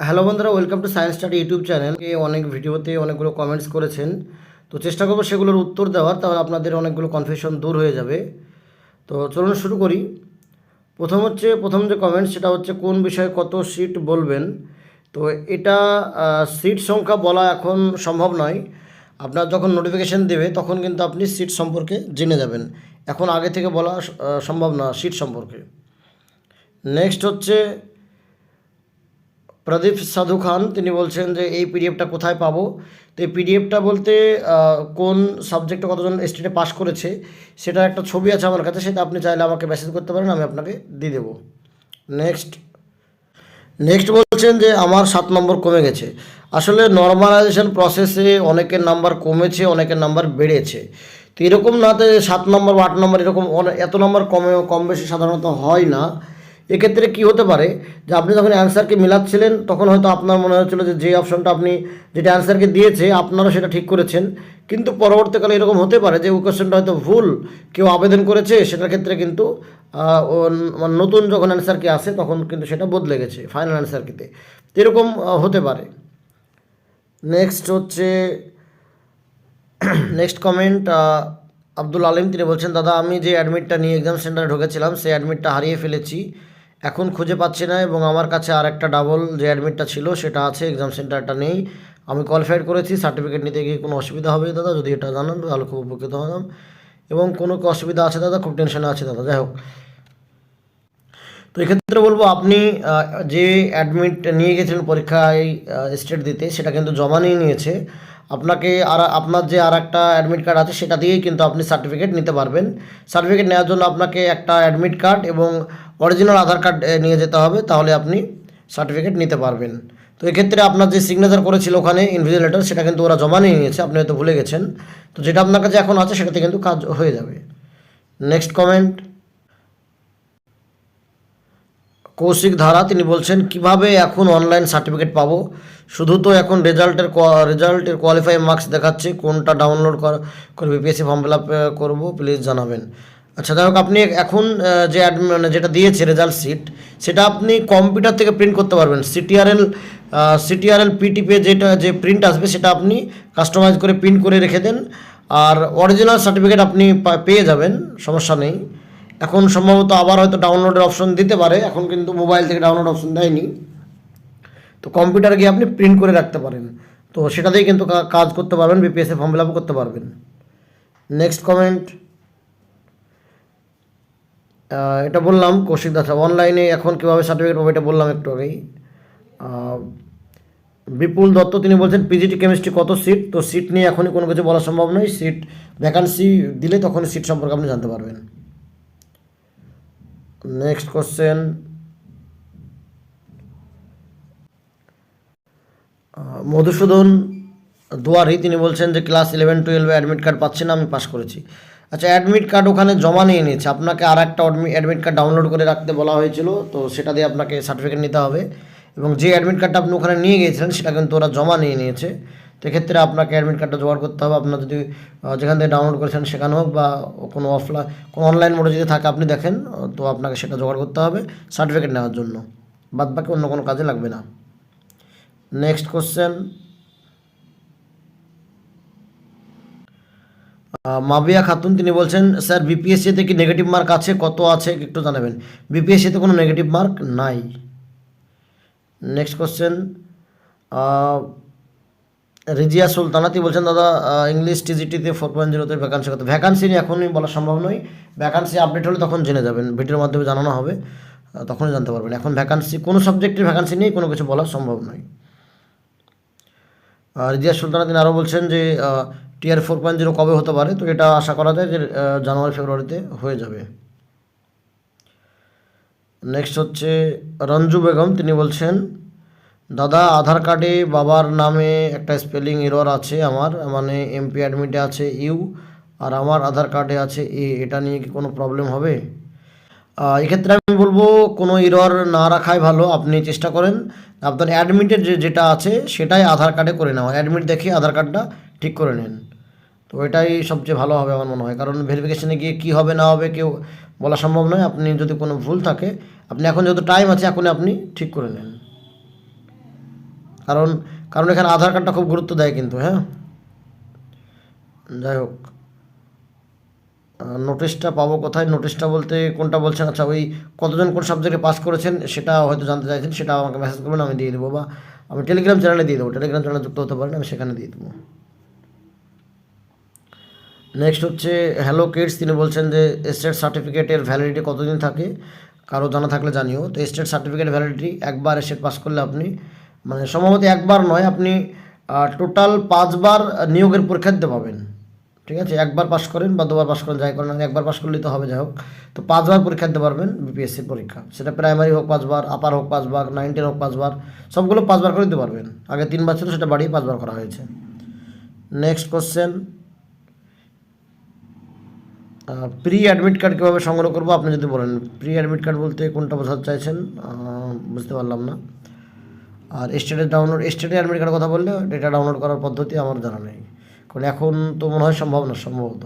Hello বন্ধুরা, welcome to science study YouTube channel. অনেক ভিডিওতে অনেকগুলো কমেন্টস করেছেন। তো চেষ্টা করব সেগুলোর উত্তর দেওয়ার, তাহলে আপনাদের অনেকগুলো কনফিউশন দূর হয়ে যাবে। তো চলুন শুরু করি। প্রথম হচ্ছে, প্রথম যে কমেন্ট সেটা হচ্ছে কোন বিষয়ে কত সিট বলবেন? তো এটা সিট সংখ্যা বলা এখন সম্ভব নয়। আপনার যখন নোটিফিকেশান দেবে, তখন কিন্তু আপনি সিট সম্পর্কে জেনে যাবেন। এখন আগে থেকে বলা সম্ভব না সিট সম্পর্কে। নেক্সট হচ্ছে প্রদীপ সাধু খান, তিনি বলছেন যে এই পিডিএফটা কোথায় পাবো? তো এই পিডিএফটা বলতে কোন সাবজেক্টে কতজন স্টেটে পাস করেছে সেটা একটা ছবি আছে আমার কাছে, সেটা আপনি চাইলে আমাকে মেসেজ করতে পারেন, আমি আপনাকে দিয়ে দেবো। নেক্সট নেক্সট বলছেন যে আমার সাত নম্বর কমে গেছে। আসলে নর্মালাইজেশন প্রসেসে অনেকের নাম্বার কমেছে, অনেকের নাম্বার বেড়েছে। তো এরকম না তো সাত নম্বর বা আট নম্বর এরকম এত নম্বর কমে, কম বেশি সাধারণত হয় না। এক্ষেত্রে কি হতে পারে যে আপনি যখন অ্যান্সারকে মিলাচ্ছিলেন, তখন হয়তো আপনার মনে হচ্ছিল যে যে অপশনটা আপনি যেটা অ্যান্সারকে দিয়েছে, আপনারা সেটা ঠিক করেছেন। কিন্তু পরবর্তীকালে এরকম হতে পারে যে ওই কোশ্চেনটা হয়তো ভুল, কেউ আবেদন করেছে, সেটার ক্ষেত্রে কিন্তু মানে নতুন যখন অ্যান্সার কি আসে, তখন কিন্তু সেটা বদলে গেছে ফাইনাল অ্যান্সার কিতে এরকম হতে পারে। নেক্সট হচ্ছে নেক্সট কমেন্ট আব্দুল আলিম, তিনি বলছেন, দাদা, আমি যে অ্যাডমিটটা নিয়ে এক্সাম সেন্টারে ঢুকেছিলাম, সেই অ্যাডমিটটা হারিয়ে ফেলেছি। এখন খুঁজে পাচ্ছি না এবং আমার কাছে আর একটা ডাবল যে অ্যাডমিটটা ছিল, সেটা আছে এক্সাম সেন্টারটা নেই। আমি কোয়ালিফাইড করেছি সার্টিফিকেট নিতে গিয়ে কোনো অসুবিধা হবে দাদা, যদি এটা জানান তাহলে খুব উপকৃত হতাম। এবং কোনো অসুবিধা আছে দাদা? খুব টেনশনে আছে দাদা, যাই হোক। তো এক্ষেত্রে বলব, আপনি যে অ্যাডমিট নিয়ে গেছিলেন পরীক্ষায় স্টেট দিতে, সেটা কিন্তু জমা নিয়ে নিয়েছে। আপনাকে আর, আপনার যে আর একটা অ্যাডমিট কার্ড আছে, সেটা দিয়েই কিন্তু আপনি সার্টিফিকেট নিতে পারবেন। সার্টিফিকেট নেওয়ার জন্য আপনাকে একটা অ্যাডমিট কার্ড এবং অরিজিনাল আধার কার্ড নিয়ে যেতে হবে, তাহলে আপনি সার্টিফিকেট নিতে পারবেন। তো এক্ষেত্রে আপনার যে সিগনেচার করেছিল ওখানে ইনভিজিলেটর সেটা কিন্তু ওরা জমা নিয়ে নিয়েছে, আপনি হয়তো ভুলে গেছেন। তো যেটা আপনার কাছে এখন আছে, সেটাতে কিন্তু কাজ হয়ে যাবে। নেক্সট কমেন্ট কৌশিক ধারা, তিনি বলছেন, কীভাবে এখন অনলাইন সার্টিফিকেট পাবো? শুধু তো এখন রেজাল্টের রেজাল্টের কোয়ালিফাই মার্কস দেখাচ্ছে, কোনটা ডাউনলোড করে বিপিএসসি ফর্ম ফিল আপ করব প্লিজ জানাবেন। আচ্ছা হোক, আপনি এখন যে মানে যেটা দিয়েছে রেজাল্ট সিট সেটা আপনি কম্পিউটার থেকে প্রিন্ট করতে পারবেন। সিটিআরএল সিটিআরএল পিটিপে যেটা, যে প্রিন্ট আসবে, সেটা আপনি কাস্টমাইজ করে প্রিন্ট করে রেখে দেন। আর অরিজিনাল সার্টিফিকেট আপনি পেয়ে যাবেন, সমস্যা নেই। এখন সম্ভবত আবার হয়তো ডাউনলোডের অপশন দিতে পারে, এখন কিন্তু মোবাইল থেকে ডাউনলোড অপশন দেয়নি। তো কম্পিউটারে গিয়ে আপনি প্রিন্ট করে রাখতে পারেন। তো সেটাতেই কিন্তু কাজ করতে পারবেন বিপিএসএ ফর্ম ফিল আপ করতে পারবেন। নেক্সট কমেন্ট এটা বললাম কৌশিক দাস অনলাইনে এখন কীভাবে সার্টিফিকেট পাবো এটা বললাম একটু আগেই। বিপুল দত্ত, তিনি বলছেন পিজিটি কেমিস্ট্রি কত সিট তো সিট নিয়ে এখনই কোনো কিছু বলা সম্ভব নয়। সিট ভ্যাকান্সি দিলে তখন সিট সম্পর্কে আপনি জানতে পারবেন। নেক্সট কোশ্চেন মধুসূদন দুয়ারি, তিনি বলছেন যে ক্লাস ইলেভেন টুয়েলভে অ্যাডমিট কার্ড পাচ্ছি না, আমি পাস করেছি। আচ্ছা অ্যাডমিট কার্ড ওখানে জমা নিয়ে নিয়েছে। আপনাকে আর একটা অ্যাডমিট কার্ড ডাউনলোড করে রাখতে বলা হয়েছিল, তো সেটা দিয়ে আপনাকে সার্টিফিকেট নিতে হবে। এবং যে অ্যাডমিট কার্ডটা আপনি ওখানে নিয়ে গিয়েছিলেন, সেটা কিন্তু ওরা জমা নিয়ে নিয়েছে। তো এক্ষেত্রে আপনাকে অ্যাডমিট কার্ডটা জোগাড় করতে হবে। আপনার যদি যেখান থেকে ডাউনলোড করেছেন, সেখানে হোক বা কোনো অফলাইন কোনো অনলাইন মোডে যদি থাকে, আপনি দেখেন, তো আপনাকে সেটা জোগাড় করতে হবে সার্টিফিকেট নেওয়ার জন্য। বাদ বাকি অন্য কোনো কাজে লাগবে না। নেক্সট কোশ্চেন মাবিয়া খাতুন, তিনি বলছেন, স্যার বিপিএসসিতে কি নেগেটিভ মার্ক আছে? কত আছে? একটু জানাবেন। বিপিএসসিতে কোনো নেগেটিভ মার্ক নাই। নেক্সট কোশ্চেন রিজিয়া সুলতানাতি বলছেন, দাদা ইংলিশ টিজিটিতে ফোর পয়েন্ট জিরোতে ভ্যাকান্সি কত? ভ্যাকান্সি নিয়ে এখনই বলা সম্ভব নয়। ভ্যাকান্সি আপডেট হলে তখন জেনে যাবেন। ভিডিওর মাধ্যমে জানানো হবে তখনই জানতে পারবেন। এখন ভ্যাকান্সি কোনো সাবজেক্টের ভ্যাকান্সি নিয়ে কোনো কিছু বলা সম্ভব নয়। রিজিয়া সুলতানা তিনি আরও বলছেন যে টিআর ফোর পয়েন্ট জিরো কবে হতে পারে? তো এটা আশা করা যায় যে জানুয়ারি, ফেব্রুয়ারিতে হয়ে যাবে। নেক্সট হচ্ছে রঞ্জু বেগম। তিনি বলছেন, দাদা, আধার কার্ডে বাবার নামে একটা স্পেলিং এরর আছে আমার। মানে এমপি অ্যাডমিটে আছে ইউ আর আমার আধার কার্ডে আছে এ। এটা নিয়ে কি কোনো প্রবলেম হবে? এক্ষেত্রে আমি বলব, কোনো ইরর না রাখাই ভালো। আপনি চেষ্টা করেন। আপনার অ্যাডমিটের যে, যেটা আছে, সেটাই আধার কার্ডে করে নেওয়া অ্যাডমিট দেখে আধার কার্ডটা ঠিক করে নেন। তো এটাই সবচেয়ে ভালো হবে আমার মনে হয়। কারণ ভেরিফিকেশানে গিয়ে কী হবে না হবে কেউ বলা সম্ভব নয়। আপনি যদি কোনো ভুল থাকে, আপনি এখন যেহেতু টাইম আছে এখন আপনি ঠিক করে নেন। কারণ কারণ এখানে আধার কার্ডটা খুব গুরুত্ব দেয় কিন্তু হ্যাঁ? যাই হোক। নোটিশটা পাবো কোথায়? নোটিশটা বলতে কোনটা বলছেন? আচ্ছা ওই কতজন কোন সাবজেক্টে পাস করেছেন, সেটা হয়তো জানতে চাইছেন, সেটা আমাকে মেসেজ করবেন, আমি দিয়ে দেবো বা আমি টেলিগ্রাম চ্যানেলে দিয়ে দেবো। টেলিগ্রাম চ্যানেলে যুক্ত হতে পারেন, আমি সেখানে দিয়ে দেবো। নেক্সট হচ্ছে হ্যালো কিডস তিনি বলছেন যে স্টেট সার্টিফিকেটের ভ্যালিডিটি কতদিন থাকে? কারও জানা থাকলে জানিও। তো স্টেট সার্টিফিকেট ভ্যালিডিটি একবার স্টেট পাস করলে আপনি মানে সম্ভবত একবার নয়, আপনি টোটাল পাঁচবার নিয়োগের পরীক্ষা দিতে পাবেন। ঠিক আছে? একবার পাস করেন বা দুবার পাস করেন, যাই করেন একবার পাস করলেই তো হবে, যাই হোক। তো পাঁচবার পরীক্ষা দিতে পারবেন বিপিএসসির পরীক্ষা। সেটা প্রাইমারি হোক পাঁচবার আপার হোক পাঁচবার নাইন টেন হোক পাঁচবার, সবগুলো পাঁচবার করে দিতে পারবেন। আগে তিনবার ছিল, সেটা বাড়িয়ে পাঁচবার করা হয়েছে। Next question pre admit card কীভাবে সংগ্রহ করব? আপনি যদি বলেন। প্রি অ্যাডমিট কার্ড বলতে কোনটা বোঝাতে চাইছেন? বুঝতে পারলাম না। আর স্টেটে ডাউনলোড স্টেটে অ্যাডমিট কার্ডের কথা বললে ডেটা ডাউনলোড করার পদ্ধতি আমার জানা নেই। কারণ এখন তো মনে হয় সম্ভব না, সম্ভবত।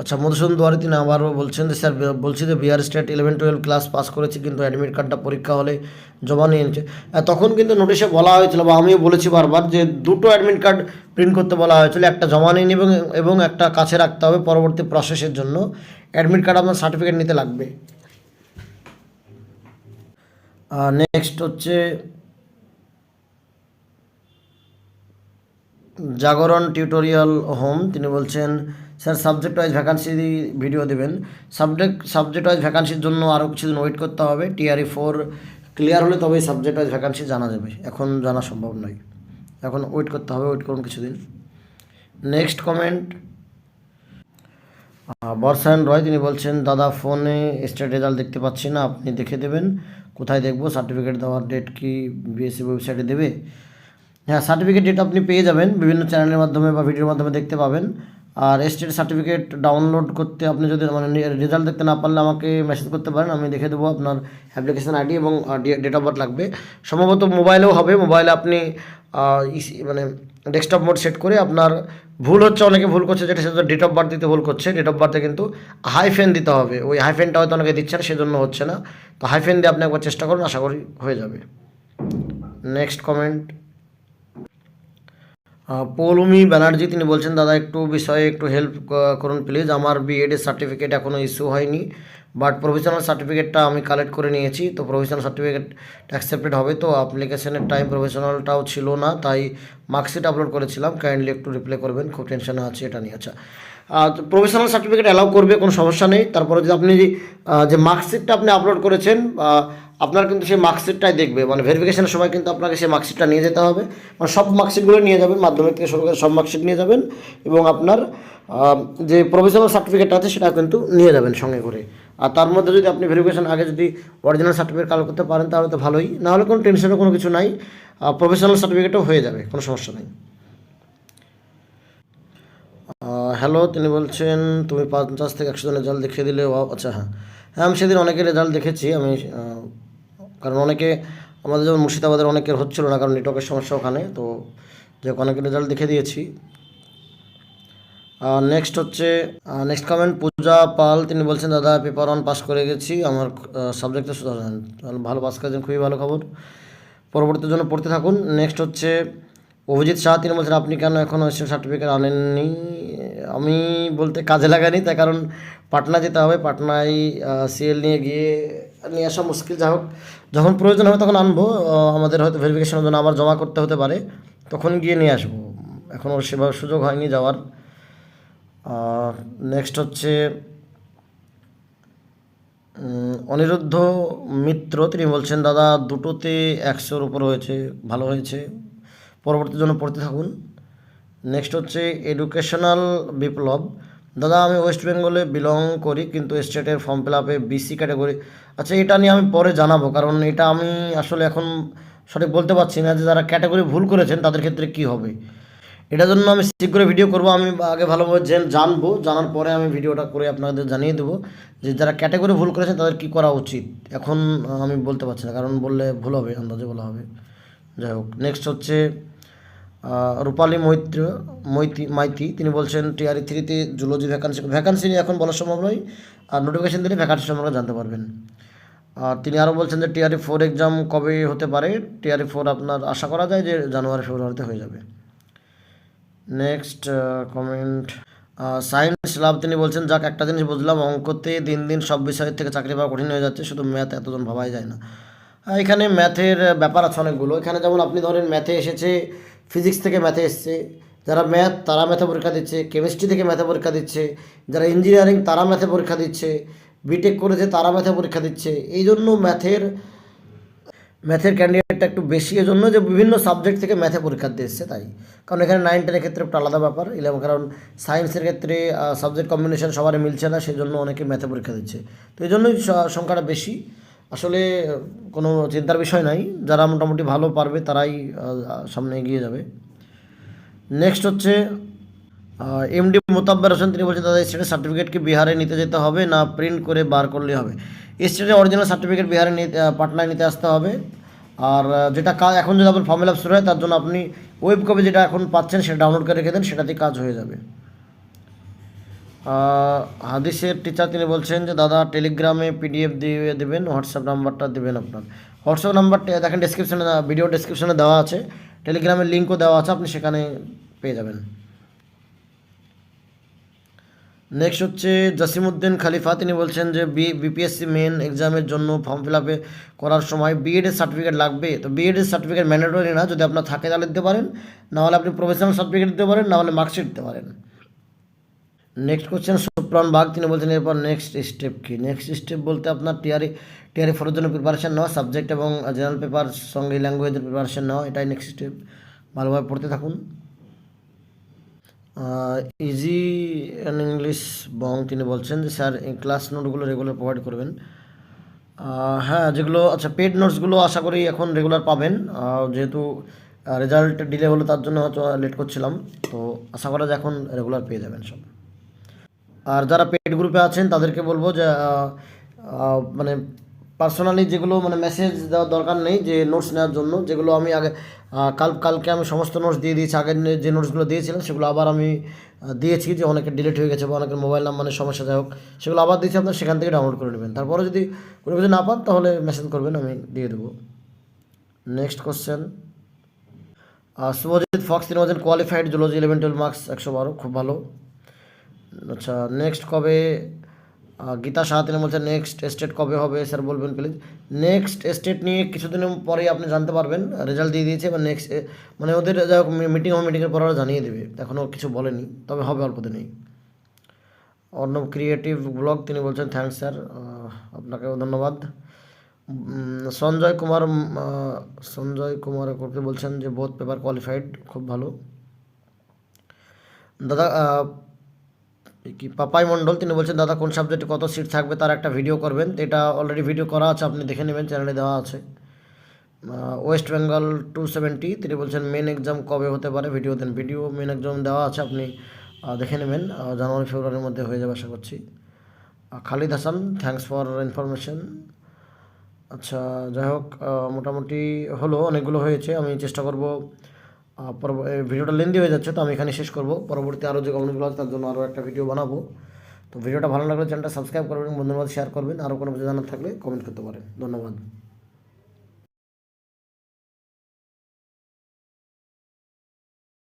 আচ্ছা মধুসূদন দুয়ারি তিনি আবারও বলছেন যে স্যার বলছি যে Bihar state eleven twelve class pass করেছি কিন্তু অ্যাডমিট কার্ডটা পরীক্ষা হলে জমা নিয়ে আহ, তখন কিন্তু নোটিশে বলা হয়েছিল বা আমিও বলেছি বারবার যে দুটো অ্যাডমিট কার্ড প্রিন্ট করতে বলা হয়েছিল একটা জমা নিয়ে নেবেন এবং একটা কাছে রাখতে হবে পরবর্তী প্রসেসের জন্য। অ্যাডমিট কার্ড আপনার সার্টিফিকেট নিতে লাগবে। নেক্সট হচ্ছে জাগরণ টিউটোরিয়াল হোম তিনি বলছেন sir subject wise vacancy video দেবেন। সাবজেক্ট সাবজেক্ট ওয়াইজ ভ্যাকান্সির জন্য আরও কিছুদিন ওয়েট করতে হবে। টিআরই ফোর ক্লিয়ার হলে তবেই সাবজেক্ট ওয়াইজ ভ্যাকান্সি জানা যাবে। এখন জানা সম্ভব নয়। এখন ওয়েট করতে হবে ওয়েট করুন কিছুদিন। নেক্সট কমেন্ট বর্ষায়ন রয়, তিনি বলছেন, দাদা ফোনে স্টেট রেজাল্ট দেখতে পাচ্ছি না, আপনি দেখে দেবেন। কোথায় দেখব? সার্টিফিকেট দেওয়ার ডেট কি বিএসসি ওয়েবসাইটে দেবে? হ্যাঁ সার্টিফিকেট ডেট আপনি পেয়ে যাবেন। বিভিন্ন চ্যানেলের মাধ্যমে বা ভিডিওর মাধ্যমে দেখতে পাবেন। আর স্টেট সার্টিফিকেট ডাউনলোড করতে আপনি যদি মানে রেজাল্ট দেখতে না পারলে আমাকে মেসেজ করতে পারেন, আমি দেখে দেবো আপনার অ্যাপ্লিকেশন আইডি এবং ডেট অফ বার্থ লাগবে। সম্ভবত মোবাইলেও হবে। মোবাইলে আপনি মানে ডেস্কটপ মোড সেট করে আপনার ভুল হচ্ছে, অনেকে ভুল করছে, যেটা সেটা ডেট অফ বার্থ দিতে ভুল করছে। ডেট অফ বার্থে কিন্তু হাইফেন দিতে হবে। ওই হাইফেনটা হয়তো অনেকে দিচ্ছে না, সেজন্য হচ্ছে না। তো হাইফেন দিয়ে আপনি একবার চেষ্টা করুন, আশা করি হয়ে যাবে। নেক্সট কমেন্ট পৌলমি ব্যানার্জি তিনি বলছেন দাদা একটু বিষয়ে একটু হেল্প করুন প্লিজ আমার বিএড এর সার্টিফিকেট এখনও ইস্যু হয়নি বাট প্রফেশনাল সার্টিফিকেটটা আমি কালেক্ট করে নিয়েছি। তো প্রফেশনাল সার্টিফিকেট অ্যাকসেপ্টেড হবে তো। অ্যাপ্লিকেশনের টাইম প্রফেশনালটাও ছিল না তাই মার্কশিট আপলোড করেছিলাম। কাইন্ডলি একটু রিপ্লাই করবেন খুব টেনশনে আছে এটা নিয়ে। আচ্ছা প্রফেশনাল সার্টিফিকেট অ্যালাউ করবে কোনো সমস্যা নেই। তারপরে যদি আপনি যে, মার্কশিটটা আপনি আপলোড করেছেন আপনার কিন্তু সেই মার্কশিটটাই দেখবে। মানে ভেরিফিকেশনের সময় কিন্তু আপনাকে সেই মার্কশিটটা নিয়ে যেতে হবে। মানে সব মার্কশিটগুলো নিয়ে যাবেন, মাধ্যমিক থেকে শুরু করে সব মার্কশিট নিয়ে যাবেন এবং আপনার যে প্রফেশনাল সার্টিফিকেট আছে সেটা কিন্তু নিয়ে যাবেন সঙ্গে করে। আর তার মধ্যে যদি আপনি ভেরিফিকেশন আগে যদি অরিজিনাল সার্টিফিকেট কালেক্ট করতে পারেন, তাহলে তো ভালোই। না হলে কোনো টেনশনের কোনো কিছু নাই। প্রফেশনাল সার্টিফিকেটও হয়ে যাবে, কোনো সমস্যা নেই। হ্যালো তিনি বলছেন, তুমি পঞ্চাশ থেকে একশো জনের রেজাল্ট দেখিয়ে দিলে? আচ্ছা হ্যাঁ। হ্যাঁ আমি সেদিন অনেকের রেজাল্ট দেখেছি। আমি কারণ অনেকে আমাদের যেমন মুর্শিদাবাদের অনেকের হচ্ছিল না, কারণ নেটওয়ার্কের সমস্যা ওখানে, তো যে অনেকের রেজাল্ট দেখে দিয়েছি। আর নেক্সট হচ্ছে নেক্সট কমেন্ট পূজা পাল, তিনি বলছেন, দাদা পেপার ওয়ান পাস করে গেছি, আমার সাবজেক্টে তাহলে ভালো পাস করেছেন, খুবই ভালো খবর। পরবর্তীর জন্য পড়তে থাকুন। নেক্সট হচ্ছে, অভিজিৎ শাহ, তিনি বলছেন, আপনি কেন এখনও এসে সার্টিফিকেট আনেননি? আমি বলতে কাজে লাগানি তার কারণ পাটনা যেতে হবে। পাটনায় সিএল নিয়ে গিয়ে, নিয়ে আসা মুশকিল। যা হোক যখন প্রয়োজন হবে তখন আনব আমাদের হয়তো ভেরিফিকেশনের জন্য আবার জমা করতে হতে পারে। তখন গিয়ে নিয়ে আসব। এখনও সেভাবে সুযোগ হয়নি যাওয়ার। নেক্সট হচ্ছে অনিরুদ্ধ মিত্র। তিনি বলছেন, দাদা, দুটোতে একশোর উপর হয়েছে, ভালো হয়েছে। পরবর্তী জন্য পড়তে থাকুন। নেক্সট হচ্ছে এডুকেশনাল বিপ্লব। দাদা, আমি ওয়েস্ট বেঙ্গলে বিলং করি, কিন্তু স্টেটের ফর্ম ফিল আপে বিসি ক্যাটাগরি আচ্ছা এটা নিয়ে আমি পরে জানাব, কারণ এটা আমি আসলে এখন সঠিক বলতে পারছি না যে যারা ক্যাটাগরি ভুল করেছেন তাদের ক্ষেত্রে কি হবে। এটার জন্য আমি শীঘ্রই ভিডিও করব, আমি আগে ভালোভাবে জেন, জানব, জানার পরে আমি ভিডিওটা করে আপনাদের জানিয়ে দেবো যে যারা ক্যাটাগরি ভুল করেছেন তাদের কি করা উচিত। এখন আমি বলতে পারছি না, কারণ বললে ভুল হবে, আন্দাজে বলা হবে। যাই হোক নেক্সট হচ্ছে রূপালী মৈত্র, মৈতি, মাইতি, তিনি বলছেন, টিআরই থ্রিতে জুলজি ভ্যাকান্সি ভ্যাকান্সি নিয়ে এখন বলার সম্ভব নয়, আর নোটিফিকেশন দিলে ভ্যাকান্সি সম্পর্কে জানতে পারবেন। তিনি আরও বলছেন যে টিআরই ফোর এক্সাম কবে হতে পারে? টিআরই ফোর আপনার আশা করা যায় যে জানুয়ারি, ফেব্রুয়ারিতে হয়ে যাবে। নেক্সট কমেন্ট সায়েন্স লাভ তিনি বলছেন, যাক, একটা জিনিস বুঝলাম, অঙ্কতে দিন দিন সব বিষয়ের থেকে চাকরি পাওয়া কঠিন হয়ে যাচ্ছে, শুধু ম্যাথ এতজন ভাবাই যায় না। এখানে ম্যাথের ব্যাপার আছে অনেকগুলো। এখানে যেমন আপনি ধরেন ম্যাথে এসেছে ফিজিক্স থেকে ম্যাথে এসছে, যারা ম্যাথ তারা ম্যাথে পরীক্ষা দিচ্ছে কেমিস্ট্রি থেকে ম্যাথে পরীক্ষা দিচ্ছে, যারা ইঞ্জিনিয়ারিং তারা ম্যাথে পরীক্ষা দিচ্ছে বিটেক করেছে, তারা ম্যাথে পরীক্ষা দিচ্ছে। এই জন্য ম্যাথের ম্যাথের ক্যান্ডিডেটটা একটু বেশি এজন্য যে বিভিন্ন সাবজেক্ট থেকে ম্যাথে পরীক্ষা দিয়ে তাই। কারণ এখানে নাইন টেনের ক্ষেত্রে একটা আলাদা ব্যাপার ইলেভেন কারণ সায়েন্সের ক্ষেত্রে সাবজেক্ট কম্বিনেশন সবারই মিলছে না সেই জন্য অনেকে ম্যাথে পরীক্ষা দিচ্ছে। তো এই জন্যই সংখ্যাটা বেশি। আসলে, কোনো চিন্তার বিষয় নাই, যারা মোটামুটি ভালো পারবে তারাই সামনে এগিয়ে যাবে। নেক্সট হচ্ছে এমডি মোতাব্বার হোসেন তিনি বলছেন দাদা স্টেটের সার্টিফিকেট কি বিহারে নিতে যেতে হবে, না প্রিন্ট করে বার করলে হবে। স্টেটের অরিজিনাল সার্টিফিকেট বিহারে নিতে পাটনায় নিতে আসতে হবে। আর যেটা কাজ এখন যদি আপনার ফর্ম আপ শুরু হয়, তার জন্য আপনি ওয়েব কপি যেটা এখন পাচ্ছেন, সেটা ডাউনলোড করে রেখে দেন, সেটাতেই কাজ হয়ে যাবে। হাদিসের টিচার তিনি বলছেন যে, দাদা টেলিগ্রামে পিডিএফ দিয়ে দেবেন হোয়াটসঅ্যাপ নাম্বারটা দেবেন আপনার। হোয়াটসঅ্যাপ নাম্বারটা দেখেন ডিসক্রিপশনে ভিডিও ডিসক্রিপশনে দেওয়া আছে। টেলিগ্রামের লিঙ্কও দেওয়া আছে, আপনি সেখানে পেয়ে যাবেন। নেক্সট হচ্ছে জাসিমউদ্দিন খালিফা, তিনি বলছেন যে বি বিপিএসসি মেন এক্সামের জন্য ফর্ম ফিল আপে করার সময় বিএডের সার্টিফিকেট লাগবে। তো বিএডের সার্টিফিকেট ম্যান্ডেটরি না, যদি আপনার থাকে তাহলে দিতে পারেন। নাহলে আপনি প্রফেশনাল সার্টিফিকেট দিতে পারেন, নাহলে মার্কশিট দিতে পারেন। নেক্সট কোশ্চেন সুপ্রাণ বাগ, তিনি বলছেন এরপর নেক্সট স্টেপ কি? নেক্সট স্টেপ বলতে আপনার টিআরই টিআরই ফোরের জন্য প্রিপারেশন নেওয়া সাবজেক্ট এবং জেনারেল পেপার সঙ্গে ল্যাঙ্গুয়েজের প্রিপারেশন নেওয়া, এটাই নেক্সট স্টেপ ভালোভাবে পড়তে থাকুন। ইজি অ্যান্ড ইংলিশ বং তিনি বলছেন যে, স্যার ক্লাস নোটগুলো রেগুলার প্রোভাইড করবেন। হ্যাঁ যেগুলো আচ্ছা পেড নোটসগুলো আশা করি এখন রেগুলার পাবেন। যেহেতু রেজাল্ট ডিলে হলো তার জন্য হয়তো লেট করছিলাম। তো আশা করা যায় এখন রেগুলার পেয়ে যাবেন সব। আর যারা পেড গ্রুপে আছেন, তাদেরকে বলব যে মানে পার্সোনালি যেগুলো মানে মেসেজ দেওয়ার দরকার নেই, যে নোটস নেওয়ার জন্য, যেগুলো আমি আগে কাল, কালকে আমি সমস্ত নোটস দিয়ে দিয়েছি, আগের যে নোটসগুলো দিয়েছিলাম, সেগুলো আবার আমি দিয়েছি যে অনেকে ডিলিট হয়ে গেছে বা অনেকের মোবাইল নাম্বারের সমস্যা যাই হোক, সেগুলো আবার দিয়েছি, আপনার সেখান থেকে ডাউনলোড করে নেবেন। তারপরে যদি কোনো কিছু না পান, তাহলে মেসেজ করবেন, আমি দিয়ে দেবো। নেক্সট কোশ্চেন শুভজিৎ ফক্স তিনি বলছেন qualified zoology eleven twelve marks একশো বারো, খুব ভালো। আচ্ছা নেক্সট কবে গীতা সাহা তিনি বলছেন নেক্সট স্টেট কবে হবে? স্যার বলবেন প্লিজ নেক্সট স্টেট নিয়ে কিছুদিন পরেই আপনি জানতে পারবেন রেজাল্ট দিয়ে দিয়েছে বা নেক্সট মানে ওদের যাই হোক মিটিং হবে মিটিংয়ের পর ওরা জানিয়ে দেবে। এখনও কিছু বলেনি, তবে হবে অল্প দিনেই। অর্ণব ক্রিয়েটিভ ব্লগ তিনি বলছেন থ্যাংকস স্যার আপনাকেও ধন্যবাদ। সঞ্জয় কুমার সঞ্জয় কুমার করতে বলছেন যে বোধ পেপার কোয়ালিফাইড খুব ভালো। দাদা কি পাপাই মণ্ডল, তিনি বলছেন, দাদা, কোন সাবজেক্টে কত সিট থাকবে, তার একটা ভিডিও করবেন। এটা অলরেডি ভিডিও করা আছে, আপনি দেখে নেবেন চ্যানেলে দেওয়া আছে। ওয়েস্ট বেঙ্গল টু সেভেন্টি তিনি বলছেন মেন এক্সাম কবে হতে পারে? ভিডিও দেন ভিডিও মেন এক্সাম দেওয়া আছে, আপনি দেখে নেবেন। জানুয়ারি, ফেব্রুয়ারির মধ্যে হয়ে যাবে, আশা করছি। Khalid Hasan thanks for information আচ্ছা যাই হোক মোটামুটি হলো, অনেকগুলো হয়েছে, আমি চেষ্টা করব ভিডিওটা লেন্দি হয়ে যাচ্ছে, তো আমি এখানে শেষ করব। পরবর্তী আরও যে কমেন্টগুলো আছে, তার জন্য আরও একটা ভিডিও বানাবো। তো ভিডিওটা ভালো লাগলে চ্যানেলটা সাবস্ক্রাইব করবেন মধ্যে শেয়ার করবেন। আরও কোনো কিছু জানার থাকলে কমেন্ট করতে পারেন। ধন্যবাদ।